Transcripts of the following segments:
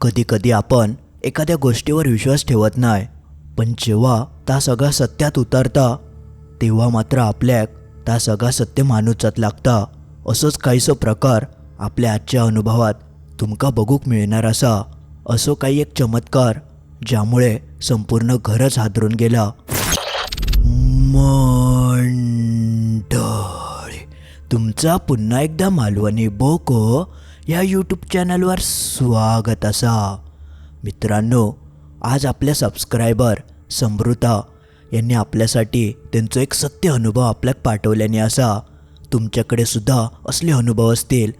कधी कधी आपण एखाद्या गोष्टीवर विश्वास ठेवत नाही. पण जेव्हा ता सगळा सत्यात उतरता तेव्हा मात्र आपल्याक ता सगळा सत्य मानूचत लागता. असोच काहीसो प्रकार आपल्या आजच्या अनुभवात तुमका बघूक मिळणार असा. असो काही एक चमत्कार ज्यामुळे संपूर्ण घरच हादरून गेला. मंडळी तुमचा पुन्हा एकदा मालवणी बोको या यूट्यूब चॅनलवर स्वागत असा. मित्रांनो आज आपल्या सबस्क्रायबर समृता यांनी आपल्यासाठी त्यांचं एक सत्य अनुभव आपल्याक पाठवल्याने असा. तुमच्याकडे सुद्धा असले अनुभव असतील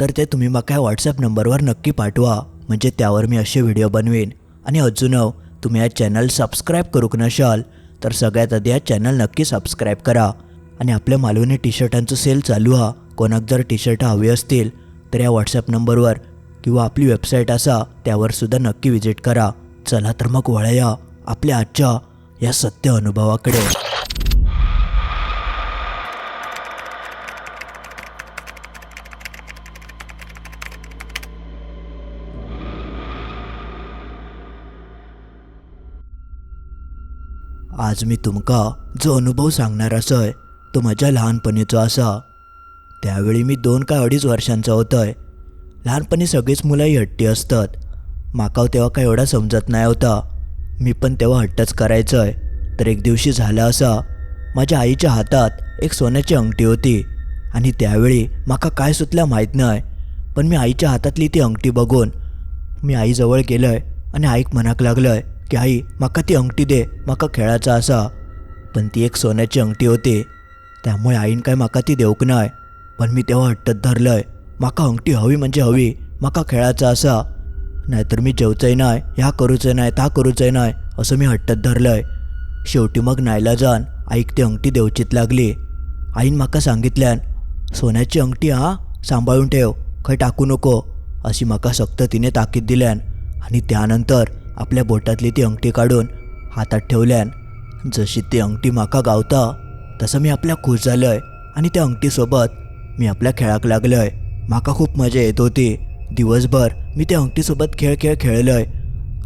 तर ते तुम्ही मग काय व्हॉट्सअप नंबरवर नक्की पाठवा. म्हणजे त्यावर मी असे व्हिडिओ बनवेन. आणि अजून तुम्ही या चॅनल सबस्क्राईब करूक नशाल तर सगळ्यात आधी या चॅनल नक्की सबस्क्राईब करा. आणि आपल्या मालवणी टी शर्टांचं सेल चालू हा कोणाक जर टी शर्ट हवी असतील तर या व्हॉट्सअप नंबरवर किंवा आपली वेबसाईट असा त्यावरसुद्धा नक्की विजिट करा. चला तर मग वळया आपल्या आजच्या या सत्य अनुभवाकडे. आज मी तुमका जो अनुभव सांगणार असय तो माझ्या लहानपणीचो असा. त्यावेळी मी दोन का अडीच वर्षांचा होतोय. लहानपणी सगळीच मुलंही हट्टी असतात. माका तेव्हा काय एवढा समजत नाही होता. मी पण तेव्हा हट्टच करायचंय. तर एक दिवशी झालं असा. माझ्या आईच्या हातात एक सोन्याची अंगठी होती. आणि त्यावेळी माका काय सुचलं माहीत नाही. पण मी आईच्या हातातली ती अंगठी बघून मी आईजवळ गेलोय आणि आईक म्हणाक आहे की आई माका ती अंगठी दे. माका खेळाचा असा. पण ती एक सोन्याची अंगठी होती. त्यामुळे आईन काय माका ती देऊक नाही. पण मी तेव्हा हट्टत धरलंय. माका अंगठी हवी म्हणजे हवी माका खेळाचा असा. नाहीतर मी जेवचंय नाही ह्या करूचंय नाही ता करूचंय नाही असं मी हट्टत धरलंय. शेवटी मग नायला जाण आईक ती अंगठी देवचीत लागली. आईन माका सांगितल्यान सोन्याची अंगठी हा सांभाळून ठेव खंय टाकू नको अशी म्हाका सक्त तिने ताकीद दिल्यान आणि त्यानंतर आपल्या बोटातली ती अंगठी काढून हातात ठेवल्यान जशी ती अंगठी म्हाका गावता तसं मी आपल्या खुश झालंय आणि त्या अंगठीसोबत मी आपल्या खेळाक लागलोय. म्हाका खूप मजा येत होती. दिवसभर मी त्या अंगठीसोबत खेळ खेळ खेळलोय.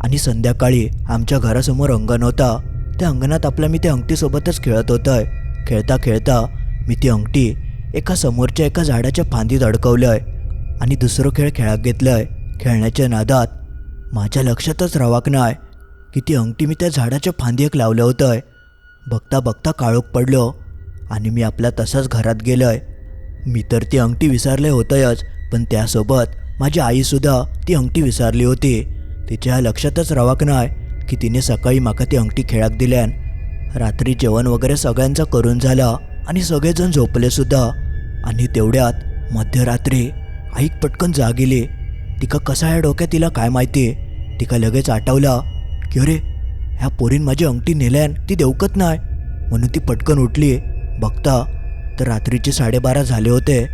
आणि संध्याकाळी आमच्या घरासमोर अंगण होता. त्या अंगणात आपल्या मी त्या अंगठीसोबतच खेळत होतोय. खेळता खेळता मी ती अंगठी एका समोरच्या एका झाडाच्या फांदीत अडकवलंय आणि दुसरं खेळ खेळाक घेतलंय. खेळण्याच्या नादात माझ्या लक्षातच रवाक नाही की ती अंगठी मी त्या झाडाच्या फांदीक लावलं होतंय. बघता बघता काळोख पडलो आणि मी आपल्या तसाच घरात गेलोय. मी तर ती अंगठी विसरले होतंयच पण त्यासोबत माझी आईसुद्धा ती अंगठी विसरली होती. तिच्या लक्षातच रवाक नाही की तिने सकाळी माका ती अंगठी खेळाक दिल्यान. रात्री जेवण वगैरे सगळ्यांचं करून झालं आणि सगळेजण झोपलेसुद्धा आणि तेवढ्यात मध्यरात्री आईक पटकन जागिली तिका कसा ह्या डोक्यात तिला काय माहिती? तिका लगेच आठवला की अरे ह्या पोरीन माझी अंगठी नेल्यान ती देवकत नाही म्हणून ती पटकन उठली. बघता तर रात्रीचे साडेबारा झाले होते.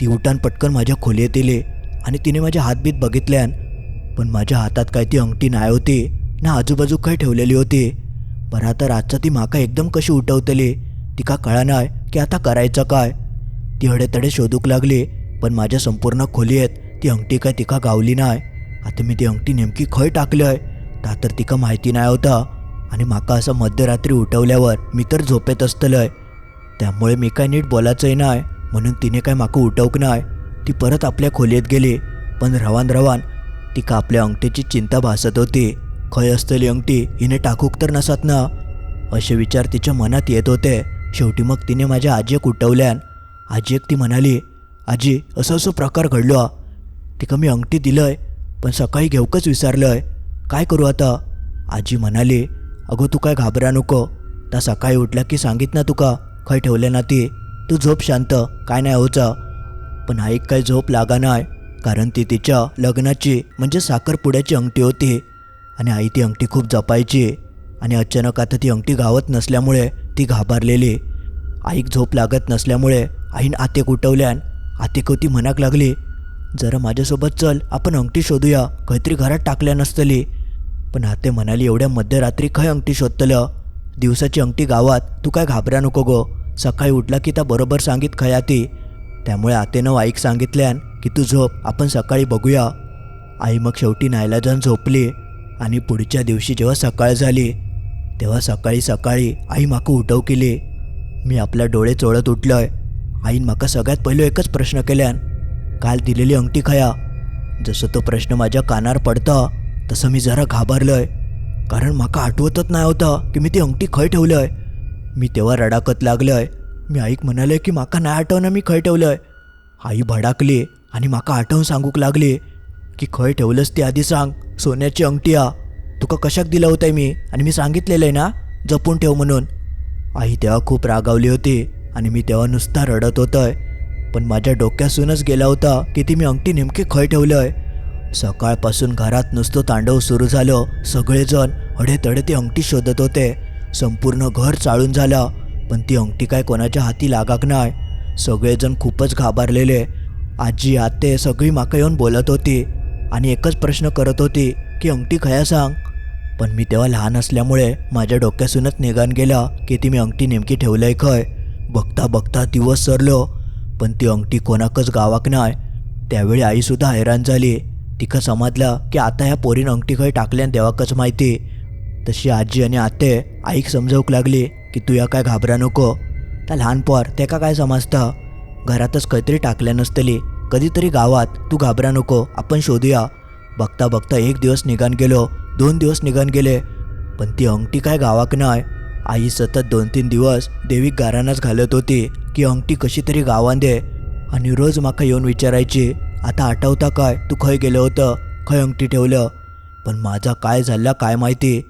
ती उठान पटकन माझ्या खोलीत येली आणि तिने माझ्या हातबीत बघितल्यान पण माझ्या हातात काय ती अंगठी नाही होती ना आजूबाजू काय ठेवलेली होती. बरं आता रातचा ती माका एकदम कशी उठवतली तिका कळा नाही की आता करायचं काय? ती हडेतडे शोधूक लागली पण माझ्या संपूर्ण खोलीत ती अंगठी काय तिका गावली नाही आता मी ती अंगठी नेमकी खय टाकली आहे ता तर तिका माहिती नाही होता. आणि माका असं मध्यरात्री उठवल्यावर मी तर झोपेत असतलंय. त्यामुळे मी काय नीट बोलायचंय नाही म्हणून तिने काय माकू उठवक नाही. ती परत आपल्या खोलीत गेली. पण रवान रवान तिका आपल्या अंगठीची चिंता भासत होती. खय असतली अंगठी हिने टाकूक तर नसत ना. असे विचार तिच्या मनात येत होते. शेवटी मग तिने माझ्या आजीक उठवल्यान आजीक ती म्हणाली आजी असं असं प्रकार घडलो. तिका मी अंगठी दिलंय पण सकाळी घेऊकच विसरलंय. काय करू आता? आजी म्हणाली अगो तू काय घाबरा नको. त्या सकाळी उठला की सांगित ना तुका. खय ठेवले ना ती? तू झोप शांत काय नाही होचा पण आईक काय झोप लागा नाही कारण ती तिच्या लग्नाची म्हणजे साखरपुड्याची अंगठी होती. आणि आई ती अंगठी खूप जपायची. आणि अचानक आता ती अंगठी गावत नसल्यामुळे ती घाबरलेली. आईक झोप लागत नसल्यामुळे आईन आतेक उठवल्यान आतेक होती म्हणाक लागली जरा माझ्यासोबत चल आपण अंगठी शोधूया. काहीतरी घरात टाकल्या नसतली. पण आते म्हणाली एवढ्या मध्यरात्री खय अंगठी शोधतलं? दिवसाची अंगठी गावात तू काय घाबरा नको गो. सकाळी उठला की त्या बरोबर सांगित खया ती त्यामुळे आतेनं आईक सांगितल्यान की तू झोप आपण सकाळी बघूया. आई मग शेवटी नायलाजान झोपली आणि पुढच्या दिवशी जेव्हा सकाळ झाली तेव्हा सकाळी सकाळी आई माका उठव केली. मी आपल्या डोळे चोळत उठलोय. आईन माका सगळ्यात पहिलो एकच प्रश्न केल्यान काल दिलेली अंगठी खया. जसं तो प्रश्न माझ्या कानार पडता तसं मी जरा घाबरलोय. कारण माका आठवतच नाही होतं की मी ती अंगठी खंय ठेवलंय. मी तेव्हा रडाकत लागलंय. मी आईक म्हणाले की म्हाका नाही आठवणं मी खंय ठेवलंय. आई भडाकली आणि म्हाका आठवून सांगूक लागली की खंय ठेवलंस ती आधी सांग सोन्याची अंगठी आ तुका कशाक दिलं होतं मी? आणि मी सांगितलेलं आहे ना? जपून ठेव म्हणून. आई तेव्हा खूप रागावली होती आणि मी तेव्हा नुसता रडत होतंय. पण माझ्या डोक्यासूनच गेला होता की ती मी अंगठी नेमकी खंय ठेवलंय. सकाळपासून घरात नुसतं तांडव सुरू झालं. सगळेजण हडेतडे ती अंगठी शोधत होते. संपूर्ण घर चाळून झालं. पण ती अंगठी काय कोणाच्या हाती लागाक नाही. सगळेजण खूपच घाबरलेले. आजी आते सगळी माका येऊन बोलत होती. आणि एकच प्रश्न करत होती की अंगठी खया सांग? पण मी तेव्हा लहान असल्यामुळे माझ्या डोक्यासूनच निघान गेला की ती मी अंगठी नेमकी ठेवलंय खय. बघता बघता दिवस सरलो पण ती अंगठी कोणाकच गावाक नाही. त्यावेळी आईसुद्धा हैराण झाली. तिखं समजलं की आता ह्या पोरीन अंगठी खंय टाकल्यान देवाकच माहिती. तशी आजी आणि आते आईक समजवूक लागली की तू या काय घाबरा नको. त्या लहान तेका काय समजता? घरातच काहीतरी टाकल्या नसतली. कधीतरी गावात तू घाबरा नको आपण शोधूया. बघता बघता एक दिवस निघान गेलो दोन दिवस निघान गेले. पण ती अंगठी काय गावाक नाही आई सतत दोन तीन दिवस देवीक गारानाच घालत होती की अंगठी कशी तरी गावान दे. आणि रोज माका येऊन विचारायची आता आठवता काय? तू खंय गेलं होतं? खंय अंगठी ठेवलं? पण माझा काय झाला काय माहिती?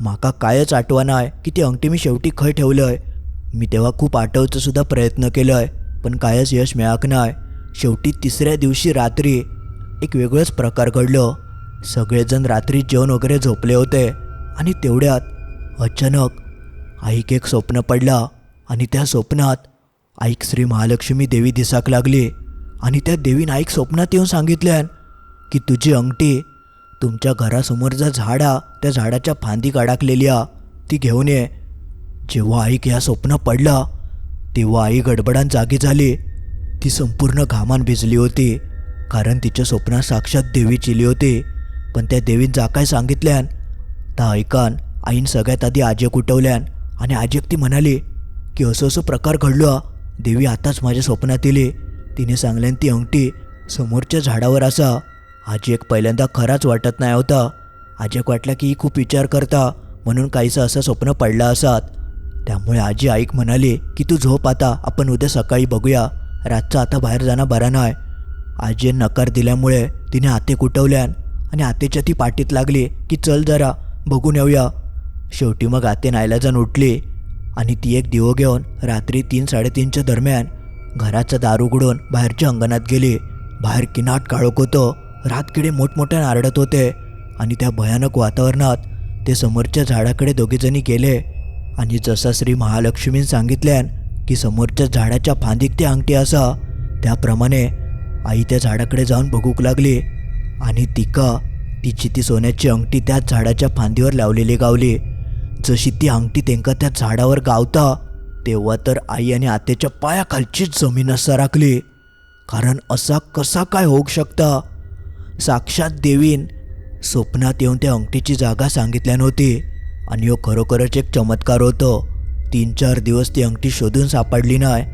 माका कायच आठवण आहे की ती अंगठी मी शेवटी खंय ठेवलंय? मी तेव्हा खूप आठवचा सुद्धा प्रयत्न आहे पण कायच यश मिळाक नाही शेवटी तिसऱ्या दिवशी रात्री एक वेगळंच प्रकार घडलो. सगळेजण रात्री जेवण वगैरे झोपले होते आणि तेवढ्यात अचानक आईक एक स्वप्न पडला आणि त्या स्वप्नात आईक श्री महालक्ष्मी देवी दिसाक लागली. आणि त्या देवीन आईक स्वप्नात येऊन सांगितल्यान की तुझी अंगठी तुमच्या घरासमोर जर झाड त्या झाडाच्या फांदी अडकलेली आ ती घेऊन ये. जेव्हा आईक या स्वप्न पडला तेव्हा आई गडबडान जागी झाली. ती संपूर्ण घामान भिजली होती कारण तिच्या स्वप्नात साक्षात देवी चिली होती. पण त्या देवीन जा काय सांगितल्यान? ता ऐकान आईन सगळ्यात आधी आजेक उठवल्यान आणि आजेक ती म्हणाली की असं असं प्रकार घडलो. देवी आताच माझ्या स्वप्नात येली. तिने सांगल्यान ती अंगठी समोरच्या झाडावर असा आजेक पहिल्यांदा खराच वाटत नाही होता. आजीक वाटला की ही खूप विचार करता म्हणून काहीसं असं स्वप्न पडलं असात. त्यामुळे आजी आईक म्हणाली की तू झोप आता आपण उद्या सकाळी बघूया. रातचा आता बाहेर जाणं बरा नाही आजीने नकार दिल्यामुळे तिने आते कुटवल्यान आणि आतेच्या ती पाठीत लागली की चल जरा बघून येऊया. शेवटी मग आते नाईलाजान उठली आणि ती एक दिवो घेऊन रात्री तीन साडेतीनच्या दरम्यान घराचं दार उघडून बाहेरच्या अंगणात गेली. बाहेर किनाट काळोख होतं. रातकिडे मोठमोठ्याने आरडत होते. आणि त्या भयानक वातावरणात ते समोरच्या झाडाकडे दोघेजणी गेले. आणि जसा श्री महालक्ष्मीन सांगितल्यान की समोरच्या झाडाच्या फांदीक ती अंगठी असा त्याप्रमाणे आई त्या झाडाकडे जाऊन बघूक लागली. आणि तिका तिची ती सोन्याची अंगठी त्याच झाडाच्या फांदीवर लावलेली गावली. जशी ती अंगठी तेंका त्या झाडावर गावता तेव्हा तर आई आणि आतेच्या पायाखालचीच जमीन सरकली कारण असा कसा काय होऊ शकता? साक्षात देवीन स्वप्नात येऊन त्या अंगठीची जागा सांगितल्या नव्हती. आणि हो खरोखरच एक चमत्कार होतो. तीन चार दिवस ती अंगठी शोधून सापडली नाही.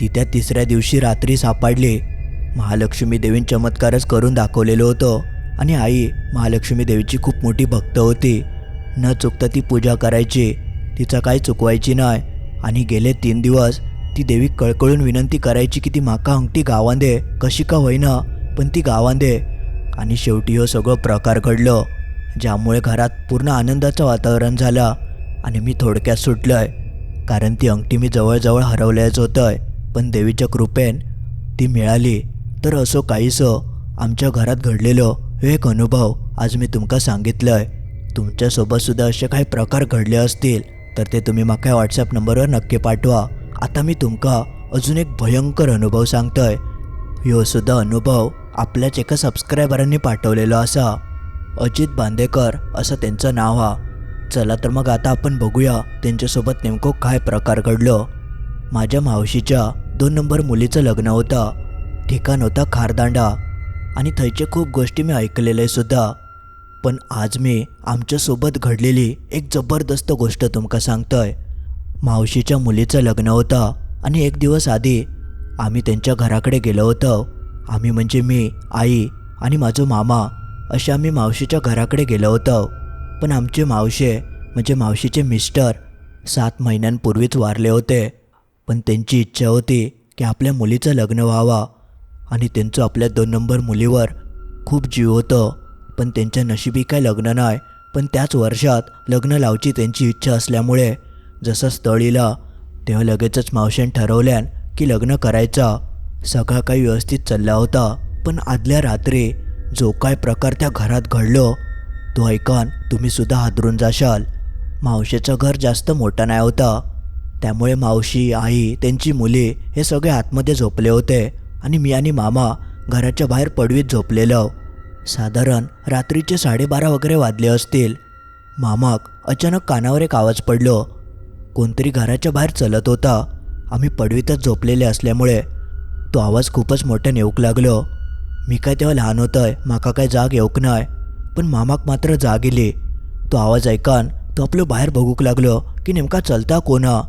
ती त्या तिसऱ्या दिवशी रात्री सापडली. महालक्ष्मी देवीन चमत्कारच करून दाखवलेलं होतं. आणि आई महालक्ष्मी देवीची खूप मोठी भक्त होती. न चुकता ती पूजा करायची. तिचं काही चुकवायची नाही. आणि गेले तीन दिवस ती देवी कळकळून विनंती करायची की ती माका अंगठी गावांदे कशी का होईना पण ती गावांदे. आणि शेवटी हो सगळं प्रकार घडलं ज्यामुळे घरात पूर्ण आनंदाचं वातावरण झालं आणि मी थोडक्यात सुटलोय. कारण ती अंगठी मी जवळजवळ हरवल्याच होतंय पण देवीच्या कृपेन ती मिळाली. तर असो काहीसं आमच्या घरात घडलेलो हे एक अनुभव आज मी तुमका सांगितलंय. आहे तुमच्यासोबतसुद्धा असे काही प्रकार घडले असतील. तर ते तुम्ही माका व्हॉट्सॲप नंबरवर नक्की पाठवा. आता मी तुमका अजून एक भयंकर अनुभव सांगतोय. ह्यो सुद्धा अनुभव आपल्याच एका सबस्क्रायबरांनी पाठवलेलो असा. अजित बांदेकर असं त्यांचं नाव हा. चला तर मग आता आपण बघूया त्यांच्यासोबत नेमकं काय प्रकार घडलं. माझ्या मावशीच्या दोन नंबर मुलीचं लग्न होतं. ठिकाण होतं खारदांडा. आणि थंयचे खूप गोष्टी मी ऐकलेले सुद्धा. पण आज मी आमच्यासोबत घडलेली एक जबरदस्त गोष्ट तुमका सांगतोय. मावशीच्या मुलीचं लग्न होतं आणि एक दिवस आधी आम्ही त्यांच्या घराकडे गेलो होतो. आम्ही म्हणजे मी आई आणि माझं मामा असे आम्ही मावशीच्या घराकडे गेलो होतो. पण आमचे मावशे म्हणजे मावशीचे मिस्टर सात महिन्यांपूर्वीच वारले होते. पण त्यांची इच्छा होती की आपल्या मुलीचं लग्न व्हावं आणि त्यांचं आपल्या दोन नंबर मुलीवर खूप जीव होतं. पण त्यांच्या नशिबी काय लग्न नाही पण त्याच वर्षात लग्न लावची त्यांची इच्छा असल्यामुळे जसं स्थळीला तेव्हा लगेचच मावशेन ठरवल्यान की लग्न करायचा. सगळा काही व्यवस्थित चालला होता पण आदल्या रात्री जो काय प्रकार त्या घरात घडलो तो ऐकान तुम्ही सुद्धा हादरून जाशाल. मावशीचं घर जास्त मोठं नाही होतं. त्यामुळे मावशी आई त्यांची मुले हे सगळे आतमध्ये झोपले होते आणि मी आणि मामा घराच्या बाहेर पडवीत झोपलेलं. साधारण रात्रीचे साडेबारा वगैरे वाजले असतील. मामाक अचानक कानावर एक आवाज पडलो. कोणतरी घराच्या बाहेर चलत होता. आम्ही पडवीतच झोपलेले असल्यामुळे तो आवाज खूपच मोठ्याने येऊक लागलो. मी काय तेव्हा लहान होतंय माका काय जाग येऊक नाही पण मामाक मात्र जाग येली. तो आवाज ऐकान तो आपलं बाहेर बघूक लागलो की नेमका चलता कोणा?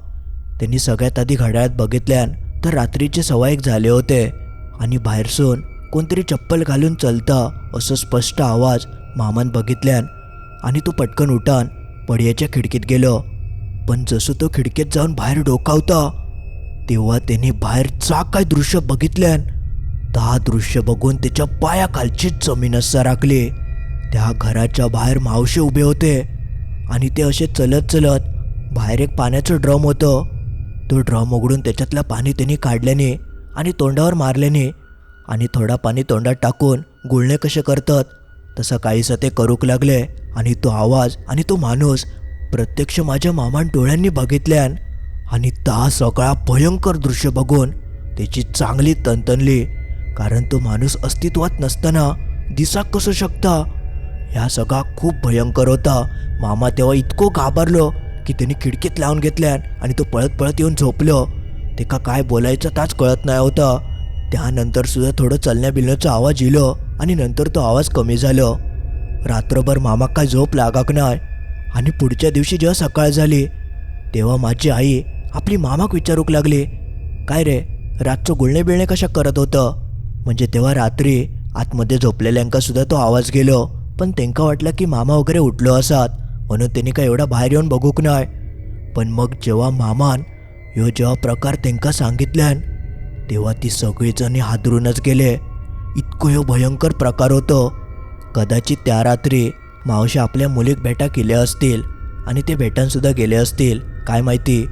त्यांनी सगळ्यात आधी घड्याळात बघितल्यान तर रात्रीचे सव्वा एक झाले होते आणि बाहेरसून कोणतरी चप्पल घालून चलता असं स्पष्ट आवाज मामान बघितल्यान आणि तो पटकन उठान पडियाच्या खिडकीत गेलो. पण जसं तो खिडकीत जाऊन बाहेर डोकावता तेव्हा त्याने बाहेर जा काय दृश्य बघितल्यान ता दृश्य बघून त्याच्या पायाखालचीच जमीन राखली त्या घराच्या बाहेर मावशे उभे होते आणि ते असे चलत चलत बाहेर एक पाण्याचं ड्रम होतं. तो ड्रम उघडून त्याच्यातलं पाणी त्यांनी काढल्याने आणि तोंडावर मारल्याने आणि थोडा पाणी तोंडात टाकून गुळणे कसे करतात? तसं काहीसं ते करूक लागले आणि तो आवाज आणि तो माणूस प्रत्यक्ष माझ्या मामान डोळ्यांनी बघितल्यान आणि ता सगळा भयंकर दृश्य बघून त्याची चांगली तनतनली. कारण तो माणूस अस्तित्वात नसताना दिसाक कसं शकता? ह्या सगळा खूप भयंकर होता. मामा तेव्हा इतकं घाबरलो की त्यांनी खिडकीत लावून घेतल्यान आणि तो पळत पळत येऊन झोपलो. ते काय बोलायचं ताच कळत नाही होता. त्यानंतर सुद्धा थोडं चलण्या बिलण्याचा आवाज इलो आणि नंतर तो आवाज कमी झालो. रात्रभर मामा काय झोप लागाक नाही आणि पुढच्या दिवशी जेव्हा सकाळ झाली तेव्हा माझी आई आपली मामाक विचारूक लागली काय रे रातचं गुळणे बिळणे कशा करत होतं? म्हणजे तेव्हा रात्री आतमध्ये झोपलेल्यांका सुद्धा तो आवाज गेलो पण त्यांका वाटलं की मामा वगैरे उठलो असात म्हणून त्यांनी काय एवढा बाहेर येऊन बघूक नाही पण मग जेव्हा मामान ह्यो जेव्हा प्रकार त्यांका सांगितल्यान तेव्हा ती सगळीजणी हादरूनच गेले. इतकं हे भयंकर प्रकार होतो. कदाचित त्या रात्री मावशी आपल्या मुलीक भेटा केल्या असतील आणि ते भेटांसुद्धा गेले असतील काय माहिती.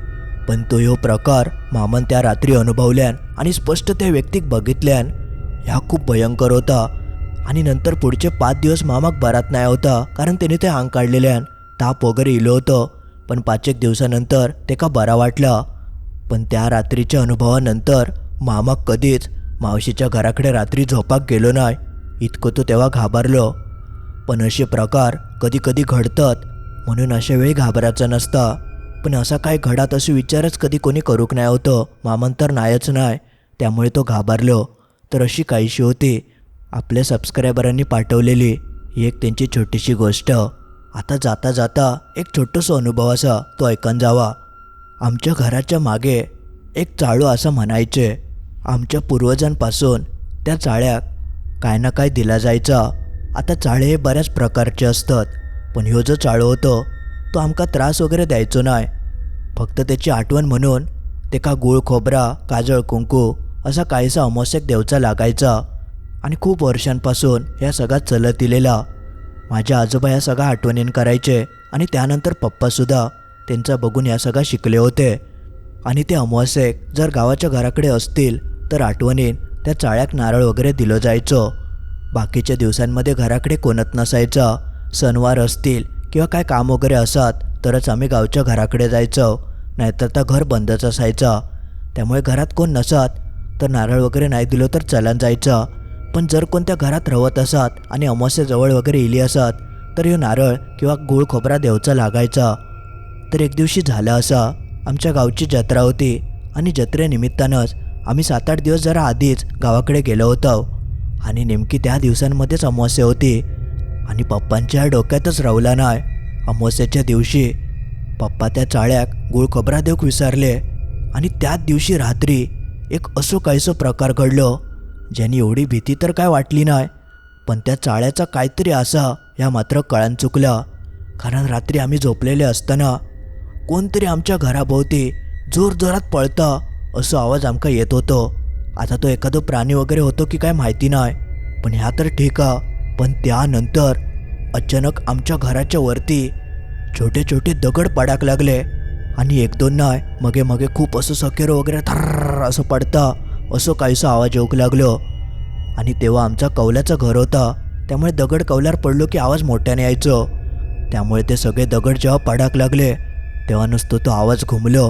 पण तो ह्यो प्रकार मामन त्या रात्री अनुभवल्यान आणि स्पष्ट त्या व्यक्तीक बघितल्यान ह्या खूप भयंकर होता. आणि नंतर पुढचे पाच दिवस मामाक बरात नाही होता कारण त्याने ते अंग काढलेल्यान ताप वगैरे इलो होतं. पण पाच एक दिवसानंतर ते का बरा वाटला. पण त्या रात्रीच्या अनुभवानंतर मामा कधीच मावशीच्या घराकडे रात्री झोपाक गेलो नाही. इतकं तो तेव्हा घाबरलो. पण असे प्रकार कधी कधी घडतात म्हणून अशा वेळी घाबरायचं नसता. पण असा काय घडात असे विचारच कधी कोणी करूक नाही होतं. मामन तर नाहीच नाही त्यामुळे तो घाबरलो. तर अशी काहीशी होती. आपल्या सबस्क्रायबरांनी पाठवलेली ही एक त्यांची छोटीशी गोष्ट. आता जाता जाता एक छोटंसं अनुभव असा तो ऐकून जावा. आमच्या घराच्या मागे एक चाळू असं म्हणायचे. आमच्या पूर्वजांपासून त्या चाळ्याक काय ना काय दिला जायचा. आता चाळे हे बऱ्याच प्रकारचे असतात पण ह्यो जो चाळो होतो तो आमका त्रास वगैरे द्यायचो नाही फक्त त्याची आठवण म्हणून ते का गुळ खोबरा काजळ कुंकू असा काहीसा अमावस्यक देवचा लागायचा आणि खूप वर्षांपासून या सगळा चलत दिलेला माझ्या आजोबा या सगळ्या आठवणीन करायचे आणि त्यानंतर पप्पासुद्धा त्यांचा बघून या सगळ्या शिकले होते. आणि ते अमावस्यक जर गावाच्या घराकडे असतील तर आठवणीन त्या चाळ्याक नारळ वगैरे दिलं जायचं. बाकीच्या दिवसांमध्ये घराकडे कोणत नसायचा. सणवार असतील किंवा काय काम वगैरे असत तरच आम्ही गावच्या घराकडे जायचो. नाहीतर तर घर बंदच असायचा. त्यामुळे घरात कोण नसत तर नारळ वगैरे नाही दिलं तर चलन जायचं. पण जर कोणत्या घरात रवत असत आणि अमावस्याजवळ वगैरे इली असत तर ह्यो नारळ किंवा गुळ खोबरा देवचा लागायचा. तर एक दिवशी झालं असा. आमच्या गावची जत्रा होती आणि जत्रेनिमित्तानंच आम्ही सात आठ दिवस जरा आधीच गावाकडे गेलो होतो. आणि नेमकी त्या दिवसांमध्येच अमावस्या होती. आणि पप्पांच्या डोक्यातच रावला नाही अमावस्याच्या दिवशी पप्पा त्या चाळ्याक गुळ खबरा देऊक विसरले. आणि त्याच दिवशी रात्री एक असो काहीसो प्रकार घडलो. ज्याने एवढी भीती तर काय वाटली नाही पण त्या चाळ्याचा काहीतरी असा या मात्र कळण चुकला. कारण रात्री आम्ही झोपलेले असताना कोणतरी आमच्या घराभोवती जोर जोरात पळता असं आवाज आमका येत होतो. आता तो एखादं प्राणी वगैरे होतो की काय माहिती नाही पण ह्या तर ठीक आहे पण त्यानंतर अचानक आमच्या घराच्या वरती छोटे छोटे दगड पडाक लागले आणि एक दोन नाही मगे मगे खूप असं सकेर वगैरे थर्र असं पडता असं काहीसा आवाज येऊक लागलो. आणि तेव्हा आमचा कौलाचं घर होता. त्यामुळे दगड कौल्यावर पडलो की आवाज मोठ्याने यायचो. त्यामुळे ते सगळे दगड जेव्हा पडाक लागले तेव्हा नुसतो तो आवाज घुमलो.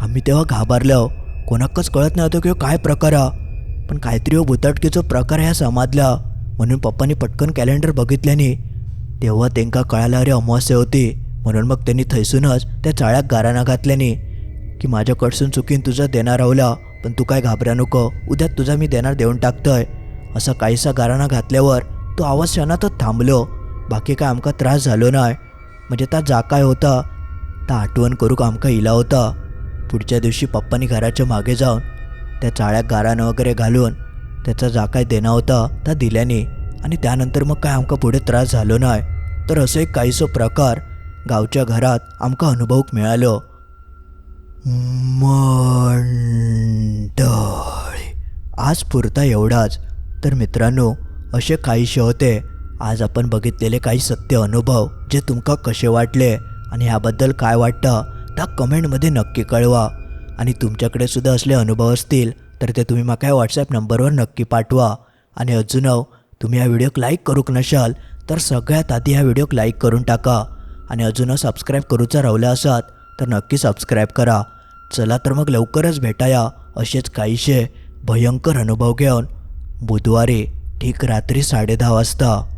आम्ही तेव्हा घाबरलो. कोणाकच कळत नव्हतं की काय प्रकार हा पण काहीतरी हो भुताटकीचो प्रकार ह्या समाजला म्हणून पप्पांनी पटकन कॅलेंडर बघितल्याने तेव्हा त्यांका कळायला अरे अमावस्या होती. म्हणून मग त्यांनी थैसूनच त्या चाळ्यात गाराणा घातल्याने की माझ्याकडसून चुकीन तुझा देणार रावला पण तू काय घाबरा नको. उद्या तुझा मी देणार देऊन टाकतोय. असा काहीसा गाराणा घातल्यावर तो आवाज क्षणातच थांबलो. बाकी काय आमका त्रास झालो नाही म्हणजे ता जा काय होता. ता आठवण करूक आमका इला होता. पुढच्या दिवशी पप्पानी घराच्या मागे जाऊन त्या चाळ्या गारानं वगैरे घालून त्याचा जा काय देणं होता त्या दिल्याने. आणि त्यानंतर मग काय आमका पुढे त्रास झालो नाही तर असं एक काहीसो प्रकार गावच्या घरात आमका अनुभवक मिळालो. मंडळी आज पुरता एवढाच. तर मित्रांनो असे काहीसे होते. आज आपण बघितलेले काही सत्य अनुभव जे तुमका कसे वाटले आणि ह्याबद्दल काय वाटतं? त्या कमेंटमध्ये नक्की कळवा. आणि तुमच्याकडे सुद्धा असले अनुभव असतील तर ते तुम्ही माका व्हॉट्सॲप नंबरवर नक्की पाठवा. आणि अजून हो, तुम्ही हा व्हिडिओक लाईक करूक नशाल तर सगळ्यात आधी हा व्हिडिओक लाईक करून टाका. आणि अजूनव हो, सबस्क्राईब करूचा रावला असात तर नक्की सबस्क्राईब करा. चला तर मग लवकरच भेटाया असेच काहीशे भयंकर अनुभव घेऊन. बुधवारी ठीक रात्री साडेदहा वाजता.